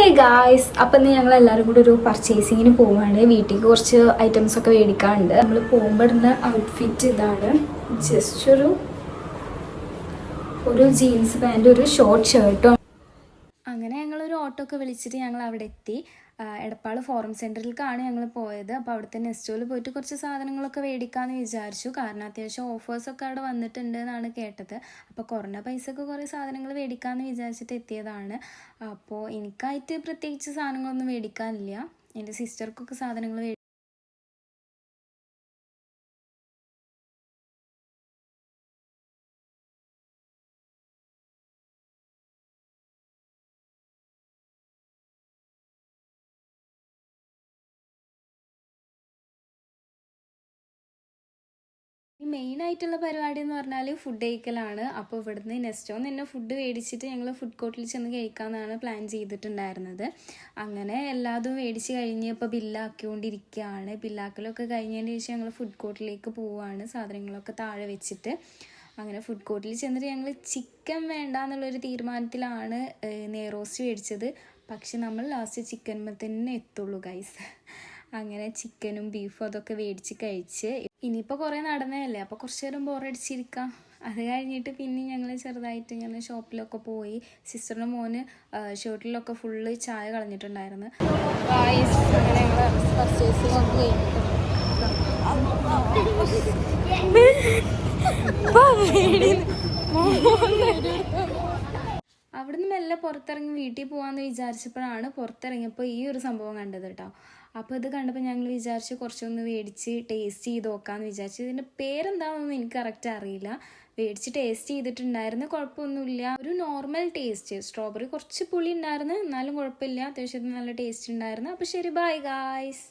Hey guys അപ്പം ഇന്ന് ഞങ്ങൾ എല്ലാവരും കൂടി ഒരു പർച്ചേസിങ്ങിന് പോവാണ്. വീട്ടിലേക്ക് കുറച്ച് ഐറ്റംസ് ഒക്കെ മേടിക്കാറുണ്ട് നമ്മൾ പോകുമ്പോൾ ഇടുന്ന ഔട്ട്ഫിറ്റ് ഇതാണ്. ജസ്റ്റ് ഒരു ഒരു ജീൻസ് പാന്റ് ഒരു ഷോർട്ട് ഷർട്ടും ഓട്ടോ ഒക്കെ വിളിച്ചിട്ട് ഞങ്ങൾ അവിടെ എത്തി. എടപ്പാൾ ഫോറം സെന്ററിലേക്കാണ് ഞങ്ങൾ പോയത്. അപ്പോൾ അവിടുത്തെ നെസ്റ്റോയിൽ പോയിട്ട് കുറച്ച് സാധനങ്ങളൊക്കെ മേടിക്കാമെന്ന് വിചാരിച്ചു. കാരണം അത്യാവശ്യം ഓഫേഴ്സൊക്കെ അവിടെ വന്നിട്ടുണ്ട് എന്നാണ് കേട്ടത്. അപ്പോൾ കുറഞ്ഞ പൈസക്ക് കുറേ സാധനങ്ങൾ മേടിക്കാമെന്ന് വിചാരിച്ചിട്ട് എത്തിയതാണ്. അപ്പോൾ എനിക്കായിട്ട് പ്രത്യേകിച്ച് സാധനങ്ങളൊന്നും മേടിക്കാനില്ല എന്റെ സിസ്റ്റർക്കൊക്കെ സാധനങ്ങൾ ആയിട്ടുള്ള പരിപാടി എന്ന് പറഞ്ഞാൽ ഫുഡ് കഴിക്കലാണ്. അപ്പോൾ ഇവിടുന്ന് നെസ്റ്റോന്ന് തന്നെ ഫുഡ് മേടിച്ചിട്ട് ഞങ്ങൾ ഫുഡ് കോർട്ടിൽ ചെന്ന് കഴിക്കാമെന്നാണ് പ്ലാൻ ചെയ്തിട്ടുണ്ടായിരുന്നത്. അങ്ങനെ എല്ലാതും മേടിച്ച് കഴിഞ്ഞ് ഇപ്പോൾ ബില്ലാക്കിക്കൊണ്ടിരിക്കുകയാണ് ബില്ലാക്കലൊക്കെ കഴിഞ്ഞതിന് ശേഷം ഞങ്ങൾ ഫുഡ് കോർട്ടിലേക്ക് പോവുകയാണ് സാധനങ്ങളൊക്കെ താഴെ വെച്ചിട്ട്. അങ്ങനെ ഫുഡ് കോർട്ടിൽ ചെന്നിട്ട് ഞങ്ങൾ ചിക്കൻ വേണ്ട എന്നുള്ളൊരു തീരുമാനത്തിലാണ് നെയ്റോസ്റ്റ് മേടിച്ചത്. പക്ഷെ നമ്മൾ ലാസ്റ്റ് ചിക്കൻ തന്നെ എത്തുള്ളൂ ഗൈസ് അങ്ങനെ ചിക്കനും ബീഫും അതൊക്കെ മേടിച്ച് കഴിച്ച് ഇനിയിപ്പോൾ കുറേ നടന്നതല്ലേ? അപ്പോൾ കുറച്ച് നേരം ബോറടിച്ചിരിക്കാം അത് കഴിഞ്ഞിട്ട് പിന്നെ ഞങ്ങൾ ചെറുതായിട്ട് ഇങ്ങനെ ഷോപ്പിലൊക്കെ പോയി. സിസ്റ്ററിന് മോന് ഷർട്ടിലൊക്കെ ഫുള്ള് ചായ കളഞ്ഞിട്ടുണ്ടായിരുന്നു. പർച്ചേസിംഗ് ഒക്കെ അവിടുന്ന് മെല്ലെ പുറത്തിറങ്ങി വീട്ടിൽ പോകാമെന്ന് വിചാരിച്ചപ്പോഴാണ് പുറത്തിറങ്ങിയപ്പോൾ ഈ ഒരു സംഭവം കണ്ടത് കേട്ടോ. അപ്പോൾ ഇത് കണ്ടപ്പോൾ ഞങ്ങൾ വിചാരിച്ച് കുറച്ചൊന്ന് മേടിച്ച് ടേസ്റ്റ് ചെയ്ത് നോക്കാമെന്ന് വിചാരിച്ചു. ഇതിന്റെ പേരെന്താണെന്നൊന്നും എനിക്ക് കറക്റ്റ് അറിയില്ല. മേടിച്ച് ടേസ്റ്റ് ചെയ്തിട്ടുണ്ടായിരുന്നു കുഴപ്പമൊന്നുമില്ല. ഒരു നോർമൽ ടേസ്റ്റ് സ്ട്രോബെറി കുറച്ച് പുളി ഉണ്ടായിരുന്നു എന്നാലും കുഴപ്പമില്ല. അത്യാവശ്യം നല്ല ടേസ്റ്റ് ഉണ്ടായിരുന്നു. അപ്പോൾ ശരി ബൈ ഗായ്സ്